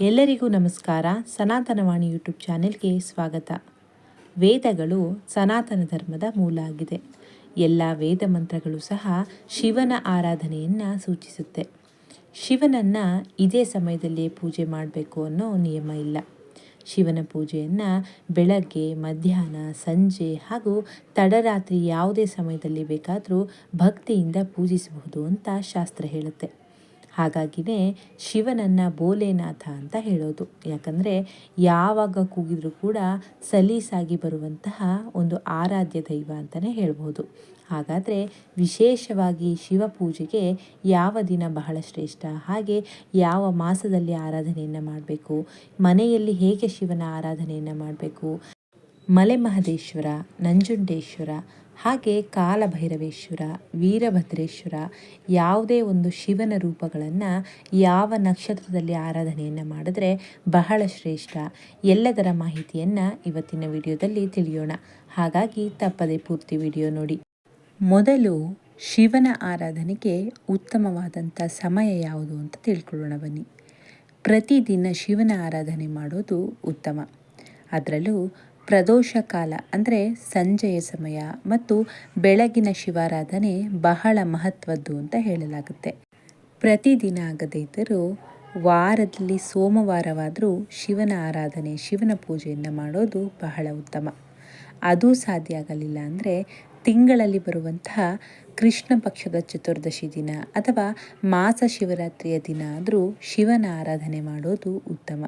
ಎಲ್ಲರಿಗೂ ನಮಸ್ಕಾರ. ಸನಾತನವಾಣಿ ಯೂಟ್ಯೂಬ್ ಚಾನೆಲ್ಗೆ ಸ್ವಾಗತ. ವೇದಗಳು ಸನಾತನ ಧರ್ಮದ ಮೂಲ ಆಗಿದೆ. ಎಲ್ಲ ವೇದ ಮಂತ್ರಗಳು ಸಹ ಶಿವನ ಆರಾಧನೆಯನ್ನು ಸೂಚಿಸುತ್ತೆ. ಶಿವನನ್ನು ಇದೇ ಸಮಯದಲ್ಲಿ ಪೂಜೆ ಮಾಡಬೇಕು ಅನ್ನೋ ನಿಯಮ ಇಲ್ಲ. ಶಿವನ ಪೂಜೆಯನ್ನು ಬೆಳಗ್ಗೆ, ಮಧ್ಯಾಹ್ನ, ಸಂಜೆ ಹಾಗೂ ತಡರಾತ್ರಿ ಯಾವುದೇ ಸಮಯದಲ್ಲಿ ಬೇಕಾದರೂ ಭಕ್ತಿಯಿಂದ ಪೂಜಿಸಬಹುದು ಅಂತ ಶಾಸ್ತ್ರ ಹೇಳುತ್ತೆ. ಹಾಗಾಗಿನೇ ಶಿವನನ್ನು ಬೋಲೆನಾಥ ಅಂತ ಹೇಳೋದು. ಯಾಕಂದರೆ ಯಾವಾಗ ಕೂಗಿದರೂ ಕೂಡ ಸಲೀಸಾಗಿ ಬರುವಂತಹ ಒಂದು ಆರಾಧ್ಯ ದೈವ ಅಂತಲೇ ಹೇಳ್ಬೋದು. ಹಾಗಾದರೆ ವಿಶೇಷವಾಗಿ ಶಿವ ಪೂಜೆಗೆ ಯಾವ ದಿನ ಬಹಳ ಶ್ರೇಷ್ಠ? ಹಾಗೆ ಯಾವ ಮಾಸದಲ್ಲಿ ಆರಾಧನೆಯನ್ನು ಮಾಡಬೇಕು? ಮನೆಯಲ್ಲಿ ಹೇಗೆ ಶಿವನ ಆರಾಧನೆಯನ್ನು ಮಾಡಬೇಕು? ಮಲೆ ಮಹದೇಶ್ವರ, ನಂಜುಂಡೇಶ್ವರ ಹಾಗೆ ಕಾಲಭೈರವೇಶ್ವರ, ವೀರಭದ್ರೇಶ್ವರ ಯಾವುದೇ ಒಂದು ಶಿವನ ರೂಪಗಳನ್ನು ಯಾವ ನಕ್ಷತ್ರದಲ್ಲಿ ಆರಾಧನೆಯನ್ನು ಮಾಡಿದ್ರೆ ಬಹಳ ಶ್ರೇಷ್ಠ. ಎಲ್ಲದರ ಮಾಹಿತಿಯನ್ನು ಇವತ್ತಿನ ವಿಡಿಯೋದಲ್ಲಿ ತಿಳಿಯೋಣ. ಹಾಗಾಗಿ ತಪ್ಪದೆ ಪೂರ್ತಿ ವಿಡಿಯೋ ನೋಡಿ. ಮೊದಲು ಶಿವನ ಆರಾಧನೆಗೆ ಉತ್ತಮವಾದಂಥ ಸಮಯ ಯಾವುದು ಅಂತ ತಿಳ್ಕೊಳ್ಳೋಣ ಬನ್ನಿ. ಪ್ರತಿದಿನ ಶಿವನ ಆರಾಧನೆ ಮಾಡೋದು ಉತ್ತಮ. ಅದರಲ್ಲೂ ಪ್ರದೋಷ ಕಾಲ ಅಂದರೆ ಸಂಜೆಯ ಸಮಯ ಮತ್ತು ಬೆಳಗಿನ ಶಿವಾರಾಧನೆ ಬಹಳ ಮಹತ್ವದ್ದು ಅಂತ ಹೇಳಲಾಗುತ್ತೆ. ಪ್ರತಿದಿನ ಆಗದೇ ಇದ್ದರೂ ವಾರದಲ್ಲಿ ಸೋಮವಾರವಾದರೂ ಶಿವನ ಆರಾಧನೆ, ಶಿವನ ಪೂಜೆಯನ್ನು ಮಾಡೋದು ಬಹಳ ಉತ್ತಮ. ಅದು ಸಾಧ್ಯ ಆಗಲಿಲ್ಲ ಅಂದರೆ ತಿಂಗಳಲ್ಲಿ ಬರುವಂತಹ ಕೃಷ್ಣ ಪಕ್ಷದ ಚತುರ್ದಶಿ ದಿನ ಅಥವಾ ಮಾಸ ಶಿವರಾತ್ರಿಯ ದಿನ ಆದರೂ ಶಿವನ ಆರಾಧನೆ ಮಾಡೋದು ಉತ್ತಮ.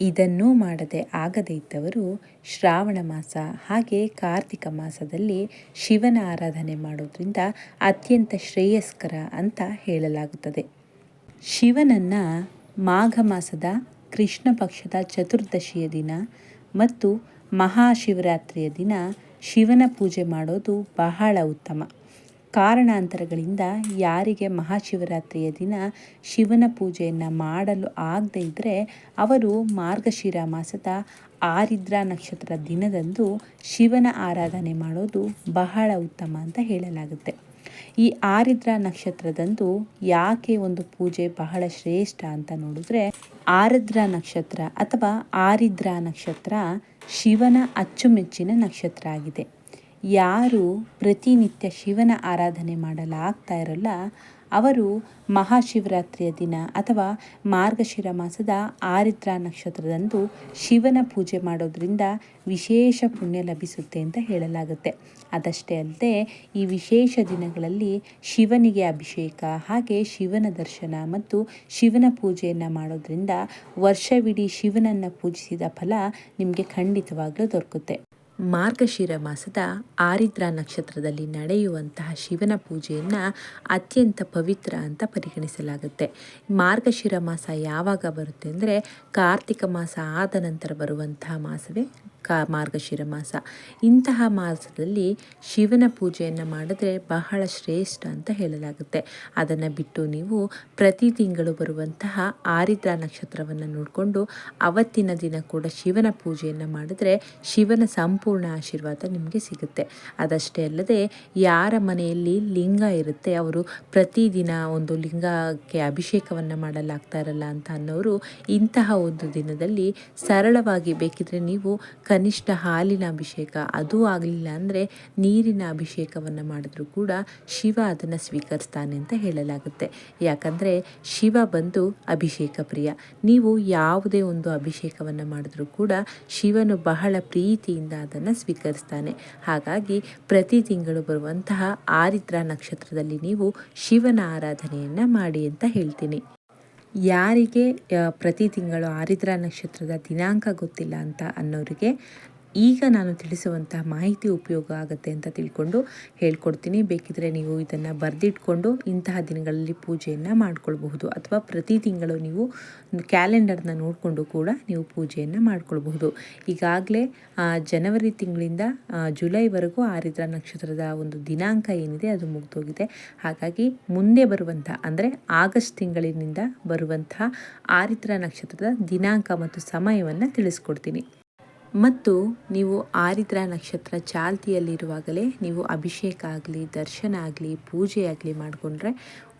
ಇದನ್ನೂ ಮಾಡದೆ ಆಗದೇ ಇದ್ದವರು ಶ್ರಾವಣ ಮಾಸ ಹಾಗೆ ಕಾರ್ತಿಕ ಮಾಸದಲ್ಲಿ ಶಿವನ ಆರಾಧನೆ ಮಾಡೋದ್ರಿಂದ ಅತ್ಯಂತ ಶ್ರೇಯಸ್ಕರ ಅಂತ ಹೇಳಲಾಗುತ್ತದೆ. ಶಿವನನ್ನು ಮಾಘ ಮಾಸದ ಕೃಷ್ಣ ಪಕ್ಷದ ಚತುರ್ದಶಿಯ ದಿನ ಮತ್ತು ಮಹಾಶಿವರಾತ್ರಿಯ ದಿನ ಶಿವನ ಪೂಜೆ ಮಾಡೋದು ಬಹಳ ಉತ್ತಮ. ಕಾರಣಾಂತರಗಳಿಂದ ಯಾರಿಗೆ ಮಹಾಶಿವರಾತ್ರಿಯ ದಿನ ಶಿವನ ಪೂಜೆಯನ್ನು ಮಾಡಲು ಆಗದೇ ಇದ್ದರೆ ಅವರು ಮಾರ್ಗಶಿರ ಮಾಸದ ಆರಿದ್ರ ನಕ್ಷತ್ರ ದಿನದಂದು ಶಿವನ ಆರಾಧನೆ ಮಾಡೋದು ಬಹಳ ಉತ್ತಮ ಅಂತ ಹೇಳಲಾಗುತ್ತೆ. ಈ ಆರಿದ್ರ ನಕ್ಷತ್ರದಂದು ಯಾಕೆ ಒಂದು ಪೂಜೆ ಬಹಳ ಶ್ರೇಷ್ಠ ಅಂತ ನೋಡಿದ್ರೆ ಆರಿದ್ರ ನಕ್ಷತ್ರ ಅಥವಾ ಆರಿದ್ರ ನಕ್ಷತ್ರ ಶಿವನ ಅಚ್ಚುಮೆಚ್ಚಿನ ನಕ್ಷತ್ರ ಆಗಿದೆ. ಯಾರು ಪ್ರತಿನಿತ್ಯ ಶಿವನ ಆರಾಧನೆ ಮಾಡಲಾಗ್ತಾ ಇರಲ್ಲ, ಅವರು ಮಹಾಶಿವರಾತ್ರಿಯ ದಿನ ಅಥವಾ ಮಾರ್ಗಶಿರ ಮಾಸದ ಆರಿದ್ರ ನಕ್ಷತ್ರದಂದು ಶಿವನ ಪೂಜೆ ಮಾಡೋದ್ರಿಂದ ವಿಶೇಷ ಪುಣ್ಯ ಲಭಿಸುತ್ತೆ ಅಂತ ಹೇಳಲಾಗುತ್ತೆ. ಅದಷ್ಟೇ ಅಲ್ಲದೆ, ಈ ವಿಶೇಷ ದಿನಗಳಲ್ಲಿ ಶಿವನಿಗೆ ಅಭಿಷೇಕ, ಹಾಗೆ ಶಿವನ ದರ್ಶನ ಮತ್ತು ಶಿವನ ಪೂಜೆಯನ್ನು ಮಾಡೋದ್ರಿಂದ ವರ್ಷವಿಡೀ ಶಿವನನ್ನು ಪೂಜಿಸಿದ ಫಲ ನಿಮಗೆ ಖಂಡಿತವಾಗಲೂ ದೊರಕುತ್ತೆ. ಮಾರ್ಗಶಿರ ಮಾಸದ ಆರಿದ್ರ ನಕ್ಷತ್ರದಲ್ಲಿ ನಡೆಯುವಂತಹ ಶಿವನ ಪೂಜೆಯನ್ನು ಅತ್ಯಂತ ಪವಿತ್ರ ಅಂತ ಪರಿಗಣಿಸಲಾಗುತ್ತೆ. ಮಾರ್ಗಶಿರ ಮಾಸ ಯಾವಾಗ ಬರುತ್ತೆ ಅಂದರೆ ಕಾರ್ತಿಕ ಮಾಸ ಆದ ನಂತರ ಬರುವಂತಹ ಮಾಸವೇ ಮಾರ್ಗಶಿರ ಮಾಸ. ಇಂತಹ ಮಾಸದಲ್ಲಿ ಶಿವನ ಪೂಜೆಯನ್ನು ಮಾಡಿದ್ರೆ ಬಹಳ ಶ್ರೇಷ್ಠ ಅಂತ ಹೇಳಲಾಗುತ್ತೆ. ಅದನ್ನು ಬಿಟ್ಟು ನೀವು ಪ್ರತಿ ತಿಂಗಳು ಬರುವಂತಹ ಆರಿದ್ರ ನಕ್ಷತ್ರವನ್ನು ನೋಡಿಕೊಂಡು ಅವತ್ತಿನ ದಿನ ಕೂಡ ಶಿವನ ಪೂಜೆಯನ್ನು ಮಾಡಿದ್ರೆ ಶಿವನ ಸಂಪೂರ್ಣ ಆಶೀರ್ವಾದ ನಿಮಗೆ ಸಿಗುತ್ತೆ. ಅದಷ್ಟೇ ಅಲ್ಲದೆ ಯಾರ ಮನೆಯಲ್ಲಿ ಲಿಂಗ ಇರುತ್ತೆ, ಅವರು ಪ್ರತಿದಿನ ಒಂದು ಲಿಂಗಕ್ಕೆ ಅಭಿಷೇಕವನ್ನು ಮಾಡಲಾಗ್ತಾ ಇರಲ್ಲ ಅಂತ ಅನ್ನೋರು ಇಂತಹ ಒಂದು ದಿನದಲ್ಲಿ ಸರಳವಾಗಿ ಬೇಕಿದ್ರೆ ನೀವು ಕನಿಷ್ಠ ಹಾಲಿನ ಅಭಿಷೇಕ, ಅದು ಆಗಲಿಲ್ಲ ಅಂದರೆ ನೀರಿನ ಅಭಿಷೇಕವನ್ನು ಮಾಡಿದ್ರೂ ಕೂಡ ಶಿವ ಅದನ್ನು ಸ್ವೀಕರಿಸ್ತಾನೆ ಅಂತ ಹೇಳಲಾಗುತ್ತೆ. ಯಾಕಂದರೆ ಶಿವ ಬಂದು ಅಭಿಷೇಕ ಪ್ರಿಯ. ನೀವು ಯಾವುದೇ ಒಂದು ಅಭಿಷೇಕವನ್ನು ಮಾಡಿದ್ರೂ ಕೂಡ ಶಿವನು ಬಹಳ ಪ್ರೀತಿಯಿಂದ ಅದನ್ನು ಸ್ವೀಕರಿಸ್ತಾನೆ. ಹಾಗಾಗಿ ಪ್ರತಿ ತಿಂಗಳು ಬರುವಂತಹ ಆರಿದ್ರ ನಕ್ಷತ್ರದಲ್ಲಿ ನೀವು ಶಿವನ ಆರಾಧನೆಯನ್ನು ಮಾಡಿ ಅಂತ ಹೇಳ್ತೀನಿ. ಯಾರಿಗೆ ಪ್ರತಿ ತಿಂಗಳು ಆರಿದ್ರಾ ನಕ್ಷತ್ರದ ದಿನಾಂಕ ಗೊತ್ತಿಲ್ಲ ಅಂತ ಅನ್ನೋರಿಗೆ ಈಗ ನಾನು ತಿಳಿಸುವಂತಹ ಮಾಹಿತಿ ಉಪಯೋಗ ಆಗುತ್ತೆ ಅಂತ ತಿಳ್ಕೊಂಡು ಹೇಳ್ಕೊಡ್ತೀನಿ. ಬೇಕಿದ್ರೆ ನೀವು ಇದನ್ನು ಬರೆದಿಟ್ಕೊಂಡು ಇಂತಹ ದಿನಗಳಲ್ಲಿ ಪೂಜೆಯನ್ನು ಮಾಡ್ಕೊಳ್ಬಹುದು. ಅಥವಾ ಪ್ರತಿ ತಿಂಗಳು ನೀವು ಕ್ಯಾಲೆಂಡರ್ನ ನೋಡಿಕೊಂಡು ಕೂಡ ನೀವು ಪೂಜೆಯನ್ನು ಮಾಡ್ಕೊಳ್ಬಹುದು. ಈಗಾಗಲೇ ಜನವರಿ ತಿಂಗಳಿಂದ ಜುಲೈವರೆಗೂ ಆರಿದ್ರ ನಕ್ಷತ್ರದ ಒಂದು ದಿನಾಂಕ ಏನಿದೆ ಅದು ಮುಗಿದೋಗಿದೆ. ಹಾಗಾಗಿ ಮುಂದೆ ಬರುವಂಥ, ಅಂದರೆ ಆಗಸ್ಟ್ ತಿಂಗಳಿನಿಂದ ಬರುವಂತಹ ಆರಿದ್ರ ನಕ್ಷತ್ರದ ದಿನಾಂಕ ಮತ್ತು ಸಮಯವನ್ನು ತಿಳಿಸ್ಕೊಡ್ತೀನಿ. ಮತ್ತು ನೀವು ಆರಿದ್ರ ನಕ್ಷತ್ರ ಚಾಲ್ತಿಯಲ್ಲಿರುವಾಗಲೇ ನೀವು ಅಭಿಷೇಕ ಆಗಲಿ, ದರ್ಶನ ಆಗಲಿ, ಪೂಜೆ ಆಗಲಿ ಮಾಡಿಕೊಂಡ್ರೆ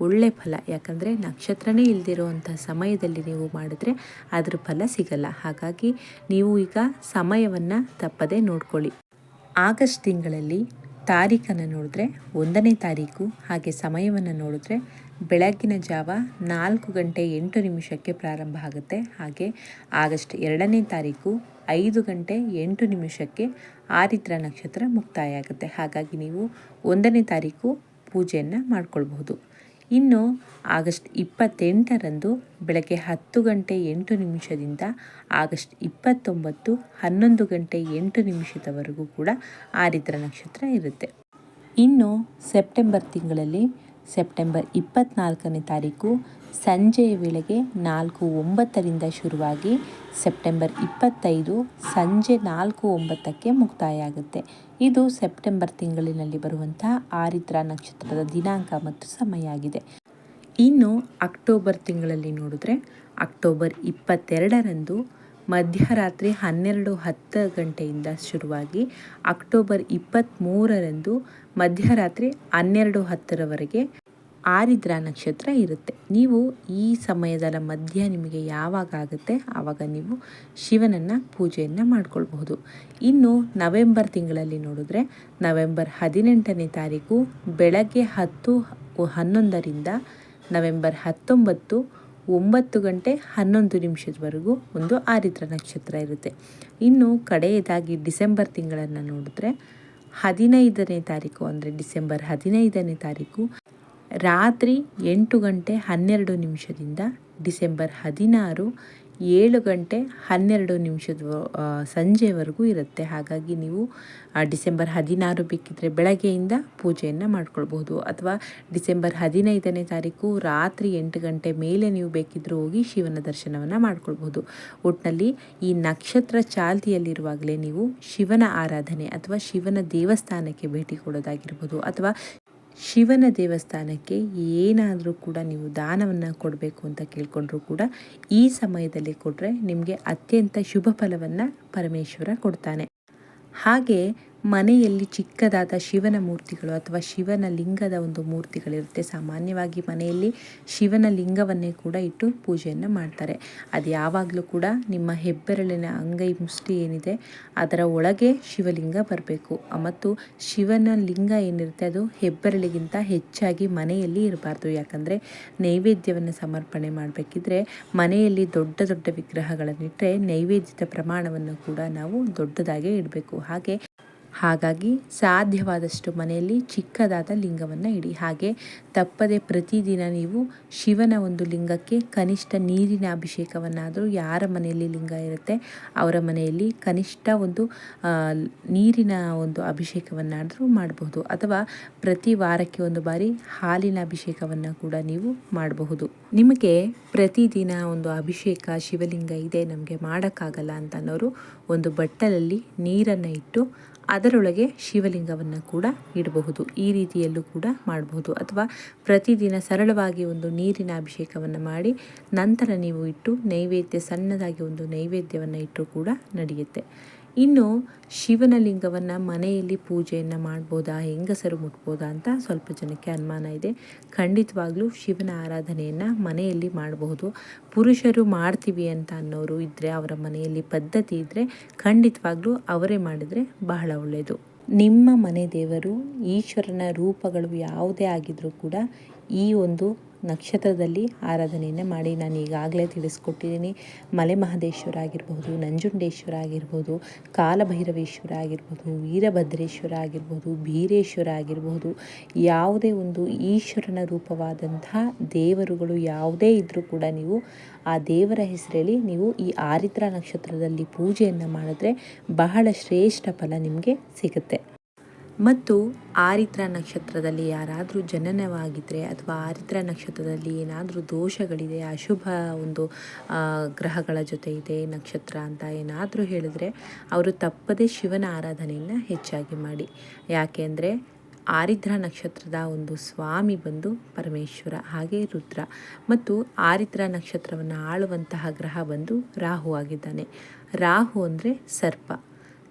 ಒಳ್ಳೆ ಫಲ. ಯಾಕಂದರೆ ನಕ್ಷತ್ರನೇ ಇಲ್ದಿರುವಂಥ ಸಮಯದಲ್ಲಿ ನೀವು ಮಾಡಿದ್ರೆ ಅದ್ರ ಫಲ ಸಿಗಲ್ಲ. ಹಾಗಾಗಿ ನೀವು ಈಗ ಸಮಯವನ್ನು ತಪ್ಪದೆ ನೋಡ್ಕೊಳ್ಳಿ. ಆಗಸ್ಟ್ ತಿಂಗಳಲ್ಲಿ ತಾರೀಖನ್ನು ನೋಡಿದ್ರೆ, ಒಂದನೇ ತಾರೀಕು ಹಾಗೆ ಸಮಯವನ್ನು ನೋಡಿದ್ರೆ ಬೆಳಗ್ಗಿನ ಜಾವ ನಾಲ್ಕು ಗಂಟೆ ಎಂಟು ನಿಮಿಷಕ್ಕೆ ಪ್ರಾರಂಭ ಆಗುತ್ತೆ. ಹಾಗೆ ಆಗಸ್ಟ್ ಎರಡನೇ ತಾರೀಕು ಐದು ಗಂಟೆ ಎಂಟು ನಿಮಿಷಕ್ಕೆ ಆರಿದ್ರ ನಕ್ಷತ್ರ ಮುಕ್ತಾಯ ಆಗುತ್ತೆ. ಹಾಗಾಗಿ ನೀವು ಒಂದನೇ ತಾರೀಕು ಪೂಜೆಯನ್ನು ಮಾಡ್ಕೊಳ್ಬಹುದು. ಇನ್ನು ಆಗಸ್ಟ್ ಇಪ್ಪತ್ತೆಂಟರಂದು ಬೆಳಗ್ಗೆ ಹತ್ತು ಗಂಟೆ ಎಂಟು ನಿಮಿಷದಿಂದ ಆಗಸ್ಟ್ ಇಪ್ಪತ್ತೊಂಬತ್ತು ಹನ್ನೊಂದು ಗಂಟೆ ಎಂಟು ನಿಮಿಷದವರೆಗೂ ಕೂಡ ಆರಿದ್ರ ನಕ್ಷತ್ರ ಇರುತ್ತೆ. ಇನ್ನು ಸೆಪ್ಟೆಂಬರ್ ತಿಂಗಳಲ್ಲಿ ಸೆಪ್ಟೆಂಬರ್ ಇಪ್ಪತ್ತ್ನಾಲ್ಕನೇ ತಾರೀಕು ಸಂಜೆಯ ವೇಳೆಗೆ ನಾಲ್ಕು ಒಂಬತ್ತರಿಂದ ಶುರುವಾಗಿ ಸೆಪ್ಟೆಂಬರ್ ಇಪ್ಪತ್ತೈದು ಸಂಜೆ ನಾಲ್ಕು ಒಂಬತ್ತಕ್ಕೆ ಮುಕ್ತಾಯ ಆಗುತ್ತೆ ಇದು ಸೆಪ್ಟೆಂಬರ್ ತಿಂಗಳಿನಲ್ಲಿ ಬರುವಂತಹ ಆರಿದ್ರ ನಕ್ಷತ್ರದ ದಿನಾಂಕ ಮತ್ತು ಸಮಯ ಆಗಿದೆ. ಇನ್ನು ಅಕ್ಟೋಬರ್ ತಿಂಗಳಲ್ಲಿ ನೋಡಿದ್ರೆ ಅಕ್ಟೋಬರ್ ಇಪ್ಪತ್ತೆರಡರಂದು ಮಧ್ಯರಾತ್ರಿ ಹನ್ನೆರಡು ಹತ್ತು ಗಂಟೆಯಿಂದ ಶುರುವಾಗಿ ಅಕ್ಟೋಬರ್ ಇಪ್ಪತ್ತ್ಮೂರರಂದು ಮಧ್ಯರಾತ್ರಿ ಹನ್ನೆರಡು ಹತ್ತರವರೆಗೆ ಆರಿದ್ರ ನಕ್ಷತ್ರ ಇರುತ್ತೆ. ನೀವು ಈ ಸಮಯದ ಮಧ್ಯ ನಿಮಗೆ ಯಾವಾಗ ಆಗುತ್ತೆ, ಆವಾಗ ನೀವು ಶಿವನನ್ನು ಪೂಜೆಯನ್ನು ಮಾಡ್ಕೊಳ್ಬಹುದು. ಇನ್ನು ನವೆಂಬರ್ ತಿಂಗಳಲ್ಲಿ ನೋಡಿದ್ರೆ ನವೆಂಬರ್ ಹದಿನೆಂಟನೇ ತಾರೀಕು ಬೆಳಗ್ಗೆ ಹತ್ತು ಹನ್ನೊಂದರಿಂದ ನವೆಂಬರ್ ಹತ್ತೊಂಬತ್ತು ಒಂಬತ್ತು ಗಂಟೆ ಹನ್ನೊಂದು ನಿಮಿಷದವರೆಗೂ ಒಂದು ಆರಿದ್ರ ನಕ್ಷತ್ರ ಇರುತ್ತೆ. ಇನ್ನು ಕಡೆಯದಾಗಿ ಡಿಸೆಂಬರ್ ತಿಂಗಳನ್ನು ನೋಡಿದ್ರೆ ಹದಿನೈದನೇ ತಾರೀಕು ಅಂದರೆ ಡಿಸೆಂಬರ್ ಹದಿನೈದನೇ ತಾರೀಕು ರಾತ್ರಿ ಎಂಟು ಗಂಟೆ ಹನ್ನೆರಡು ನಿಮಿಷದಿಂದ ಡಿಸೆಂಬರ್ ಹದಿನಾರು ಏಳು ಗಂಟೆ ಹನ್ನೆರಡು ನಿಮಿಷದ ಸಂಜೆವರೆಗೂ ಇರುತ್ತೆ. ಹಾಗಾಗಿ ನೀವು ಡಿಸೆಂಬರ್ ಹದಿನಾರು ಬೇಕಿದ್ದರೆ ಬೆಳಗ್ಗೆಯಿಂದ ಪೂಜೆಯನ್ನು ಮಾಡ್ಕೊಳ್ಬಹುದು. ಅಥವಾ ಡಿಸೆಂಬರ್ ಹದಿನೈದನೇ ತಾರೀಕು ರಾತ್ರಿ ಎಂಟು ಗಂಟೆ ಮೇಲೆ ನೀವು ಬೇಕಿದ್ದರೂ ಹೋಗಿ ಶಿವನ ದರ್ಶನವನ್ನು ಮಾಡ್ಕೊಳ್ಬಹುದು. ಒಟ್ಟಿನಲ್ಲಿ ಈ ನಕ್ಷತ್ರ ಚಾಲ್ತಿಯಲ್ಲಿರುವಾಗಲೇ ನೀವು ಶಿವನ ಆರಾಧನೆ ಅಥವಾ ಶಿವನ ದೇವಸ್ಥಾನಕ್ಕೆ ಭೇಟಿ ಕೊಡೋದಾಗಿರ್ಬೋದು ಅಥವಾ ಶಿವನ ದೇವಸ್ಥಾನಕ್ಕೆ ಏನಾದರೂ ಕೂಡ ನೀವು ದಾನವನ್ನು ಕೊಡಬೇಕು ಅಂತ ಕೇಳಿಕೊಂಡ್ರೂ ಕೂಡ ಈ ಸಮಯದಲ್ಲಿ ಕೊಟ್ಟರೆ ನಿಮಗೆ ಅತ್ಯಂತ ಶುಭ ಫಲವನ್ನು ಪರಮೇಶ್ವರ ಕೊಡ್ತಾನೆ. ಹಾಗೆ ಮನೆಯಲ್ಲಿ ಚಿಕ್ಕದಾದ ಶಿವನ ಮೂರ್ತಿಗಳು ಅಥವಾ ಶಿವನ ಲಿಂಗದ ಒಂದು ಮೂರ್ತಿಗಳಿರುತ್ತೆ. ಸಾಮಾನ್ಯವಾಗಿ ಮನೆಯಲ್ಲಿ ಶಿವನ ಲಿಂಗವನ್ನೇ ಕೂಡ ಇಟ್ಟು ಪೂಜೆಯನ್ನು ಮಾಡ್ತಾರೆ. ಅದು ಯಾವಾಗಲೂ ಕೂಡ ನಿಮ್ಮ ಹೆಬ್ಬೆರಳಿನ ಅಂಗೈ ಮುಷ್ಟಿ ಏನಿದೆ, ಅದರ ಒಳಗೆ ಶಿವಲಿಂಗ ಬರಬೇಕು. ಮತ್ತು ಶಿವನ ಲಿಂಗ ಏನಿರುತ್ತೆ, ಅದು ಹೆಬ್ಬೆರಳಿಗಿಂತ ಹೆಚ್ಚಾಗಿ ಮನೆಯಲ್ಲಿ ಇರಬಾರ್ದು. ಯಾಕಂದರೆ ನೈವೇದ್ಯವನ್ನು ಸಮರ್ಪಣೆ ಮಾಡಬೇಕಿದ್ರೆ ಮನೆಯಲ್ಲಿ ದೊಡ್ಡ ದೊಡ್ಡ ವಿಗ್ರಹಗಳನ್ನಿಟ್ಟರೆ ನೈವೇದ್ಯದ ಪ್ರಮಾಣವನ್ನು ಕೂಡ ನಾವು ದೊಡ್ಡದಾಗಿ ಇಡಬೇಕು. ಹಾಗೆ ಹಾಗಾಗಿ ಸಾಧ್ಯವಾದಷ್ಟು ಮನೆಯಲ್ಲಿ ಚಿಕ್ಕದಾದ ಲಿಂಗವನ್ನು ಇಡಿ. ಹಾಗೆ ತಪ್ಪದೆ ಪ್ರತಿದಿನ ನೀವು ಶಿವನ ಒಂದು ಲಿಂಗಕ್ಕೆ ಕನಿಷ್ಠ ನೀರಿನ ಅಭಿಷೇಕವನ್ನಾದರೂ ಯಾರ ಮನೆಯಲ್ಲಿ ಲಿಂಗ ಇರುತ್ತೆ, ಅವರ ಮನೆಯಲ್ಲಿ ಕನಿಷ್ಠ ಒಂದು ನೀರಿನ ಒಂದು ಅಭಿಷೇಕವನ್ನಾದರೂ ಮಾಡಬಹುದು. ಅಥವಾ ಪ್ರತಿ ವಾರಕ್ಕೆ ಒಂದು ಬಾರಿ ಹಾಲಿನ ಅಭಿಷೇಕವನ್ನು ಕೂಡ ನೀವು ಮಾಡಬಹುದು. ನಿಮಗೆ ಪ್ರತಿದಿನ ಒಂದು ಅಭಿಷೇಕ ಶಿವಲಿಂಗ ಇದೆ, ನಮಗೆ ಮಾಡೋಕ್ಕಾಗಲ್ಲ ಅಂತ ಅನ್ನೋರು ಒಂದು ಬಟ್ಟಲಲ್ಲಿ ನೀರನ್ನು ಇಟ್ಟು ಅದರೊಳಗೆ ಶಿವಲಿಂಗವನ್ನು ಕೂಡ ಇಡಬಹುದು. ಈ ರೀತಿಯಲ್ಲೂ ಕೂಡ ಮಾಡಬಹುದು. ಅಥವಾ ಪ್ರತಿದಿನ ಸರಳವಾಗಿ ಒಂದು ನೀರಿನ ಅಭಿಷೇಕವನ್ನು ಮಾಡಿ ನಂತರ ನೀವು ಇಟ್ಟು ನೈವೇದ್ಯ, ಸಣ್ಣದಾಗಿ ಒಂದು ನೈವೇದ್ಯವನ್ನು ಇಟ್ಟರೂ ಕೂಡ ನಡೆಯುತ್ತೆ. ಇನ್ನು ಶಿವನ ಲಿಂಗವನ್ನು ಮನೆಯಲ್ಲಿ ಪೂಜೆಯನ್ನು ಮಾಡ್ಬೋದಾ? ಹೆಂಗಸರು ಮುಟ್ಬೋದಾ ಅಂತ ಸ್ವಲ್ಪ ಜನಕ್ಕೆ ಅನುಮಾನ ಇದೆ. ಖಂಡಿತವಾಗ್ಲೂ ಶಿವನ ಆರಾಧನೆಯನ್ನು ಮನೆಯಲ್ಲಿ ಮಾಡಬಹುದು. ಪುರುಷರು ಮಾಡ್ತೀವಿ ಅಂತ ಅನ್ನೋರು ಇದ್ದರೆ ಅವರ ಮನೆಯಲ್ಲಿ ಪದ್ಧತಿ ಇದ್ದರೆ ಖಂಡಿತವಾಗ್ಲೂ ಅವರೇ ಮಾಡಿದರೆ ಬಹಳ ಒಳ್ಳೆಯದು ನಿಮ್ಮ ಮನೆ ದೇವರು, ಈಶ್ವರನ ರೂಪಗಳು ಯಾವುದೇ ಆಗಿದ್ರೂ ಕೂಡ ಈ ಒಂದು ನಕ್ಷತ್ರದಲ್ಲಿ ಆರಾಧನೆಯನ್ನು ಮಾಡಿ ನಾನು ಈಗಾಗಲೇ ತಿಳಿಸ್ಕೊಟ್ಟಿದ್ದೀನಿ. ಮಲೆ ಮಹದೇಶ್ವರ ಆಗಿರ್ಬೋದು, ನಂಜುಂಡೇಶ್ವರ ಆಗಿರ್ಬೋದು, ಕಾಲಭೈರವೇಶ್ವರ ಆಗಿರ್ಬೋದು, ವೀರಭದ್ರೇಶ್ವರ ಆಗಿರ್ಬೋದು ಬೀರೇಶ್ವರ ಆಗಿರ್ಬೋದು, ಯಾವುದೇ ಒಂದು ಈಶ್ವರನ ರೂಪವಾದಂತಹ ದೇವರುಗಳು ಯಾವುದೇ ಇದ್ದರೂ ಕೂಡ ನೀವು ಆ ದೇವರ ಹೆಸರಲ್ಲಿ ನೀವು ಈ ಆರಿದ್ರ ನಕ್ಷತ್ರದಲ್ಲಿ ಪೂಜೆಯನ್ನು ಮಾಡಿದ್ರೆ ಬಹಳ ಶ್ರೇಷ್ಠ ಫಲ ನಿಮಗೆ ಸಿಗುತ್ತೆ. ಮತ್ತು ಆರಿದ್ರ ನಕ್ಷತ್ರದಲ್ಲಿ ಯಾರಾದರೂ ಜನನವಾಗಿದ್ದರೆ ಅಥವಾ ಆರಿದ್ರ ನಕ್ಷತ್ರದಲ್ಲಿ ಏನಾದರೂ ದೋಷಗಳಿದೆ, ಅಶುಭ ಒಂದು ಗ್ರಹಗಳ ಜೊತೆ ಇದೆ, ನಕ್ಷತ್ರ ಅಂತ ಏನಾದರೂ ಹೇಳಿದ್ರೆ ಅವರು ತಪ್ಪದೇ ಶಿವನ ಆರಾಧನೆಯನ್ನು ಹೆಚ್ಚಾಗಿ ಮಾಡಿ. ಯಾಕೆ ಅಂದರೆ ಆರಿದ್ರ ನಕ್ಷತ್ರದ ಒಂದು ಸ್ವಾಮಿ ಬಂದು ಪರಮೇಶ್ವರ, ಹಾಗೆ ರುದ್ರ ಮತ್ತು ಆರಿದ್ರ ನಕ್ಷತ್ರವನ್ನು ಆಳುವಂತಹ ಗ್ರಹ ಬಂದು ರಾಹು ಆಗಿದ್ದಾನೆ. ರಾಹು ಅಂದರೆ ಸರ್ಪ.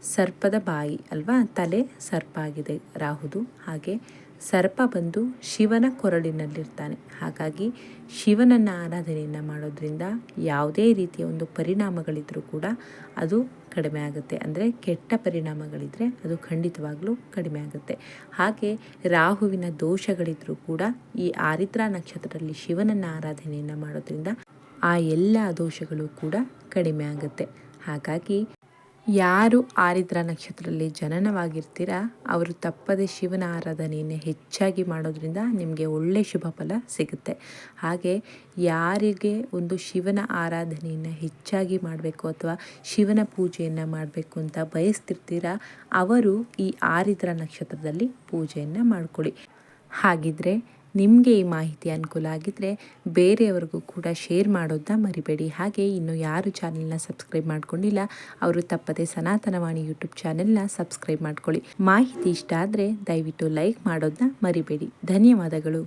ಸರ್ಪದ ಬಾಯಿ ಅಲ್ವಾ? ತಲೆ ಸರ್ಪ ಆಗಿದೆ ರಾಹುದು. ಹಾಗೆ ಸರ್ಪ ಬಂದು ಶಿವನ ಕೊರಳಿನಲ್ಲಿರ್ತಾನೆ. ಹಾಗಾಗಿ ಶಿವನನ್ನು ಆರಾಧನೆಯನ್ನು ಮಾಡೋದ್ರಿಂದ ಯಾವುದೇ ರೀತಿಯ ಒಂದು ಪರಿಣಾಮಗಳಿದ್ರೂ ಕೂಡ ಅದು ಕಡಿಮೆ ಆಗುತ್ತೆ. ಅಂದರೆ ಕೆಟ್ಟ ಪರಿಣಾಮಗಳಿದ್ದರೆ ಅದು ಖಂಡಿತವಾಗ್ಲೂ ಕಡಿಮೆ ಆಗುತ್ತೆ. ಹಾಗೆ ರಾಹುವಿನ ದೋಷಗಳಿದ್ರೂ ಕೂಡ ಈ ಆರಿದ್ರಾ ನಕ್ಷತ್ರದಲ್ಲಿ ಶಿವನನ್ನು ಆರಾಧನೆಯನ್ನು ಮಾಡೋದ್ರಿಂದ ಆ ಎಲ್ಲ ದೋಷಗಳು ಕೂಡ ಕಡಿಮೆ ಆಗುತ್ತೆ. ಹಾಗಾಗಿ ಯಾರು ಆರಿದ್ರ ನಕ್ಷತ್ರದಲ್ಲಿ ಜನನವಾಗಿರ್ತೀರ, ಅವರು ತಪ್ಪದೆ ಶಿವನ ಆರಾಧನೆಯನ್ನು ಹೆಚ್ಚಾಗಿ ಮಾಡೋದ್ರಿಂದ ನಿಮಗೆ ಒಳ್ಳೆಯ ಶುಭ ಫಲ ಸಿಗುತ್ತೆ. ಹಾಗೆ ಯಾರಿಗೆ ಒಂದು ಶಿವನ ಆರಾಧನೆಯನ್ನು ಹೆಚ್ಚಾಗಿ ಮಾಡಬೇಕು ಅಥವಾ ಶಿವನ ಪೂಜೆಯನ್ನು ಮಾಡಬೇಕು ಅಂತ ಬಯಸ್ತಿರ್ತೀರ, ಅವರು ಈ ಆರಿದ್ರ ನಕ್ಷತ್ರದಲ್ಲಿ ಪೂಜೆಯನ್ನು ಮಾಡಿಕೊಳ್ಳಿ. ಹಾಗಿದ್ರೆ ನಿಮಗೆ ಈ ಮಾಹಿತಿ ಅನುಕೂಲ ಆಗಿದ್ದರೆ ಬೇರೆಯವ್ರಿಗೂ ಕೂಡ ಶೇರ್ ಮಾಡೋದನ್ನ ಮರಿಬೇಡಿ. ಹಾಗೆ ಇನ್ನು ಯಾರು ಚಾನೆಲ್ನ ಸಬ್ಸ್ಕ್ರೈಬ್ ಮಾಡ್ಕೊಂಡಿಲ್ಲ, ಅವರು ತಪ್ಪದೆ ಸನಾತನವಾಣಿ ಯೂಟ್ಯೂಬ್ ಚಾನೆಲ್ನ ಸಬ್ಸ್ಕ್ರೈಬ್ ಮಾಡ್ಕೊಳ್ಳಿ. ಮಾಹಿತಿ ಇಷ್ಟ ಆದರೆ ದಯವಿಟ್ಟು ಲೈಕ್ ಮಾಡೋದನ್ನ ಮರಿಬೇಡಿ. ಧನ್ಯವಾದಗಳು.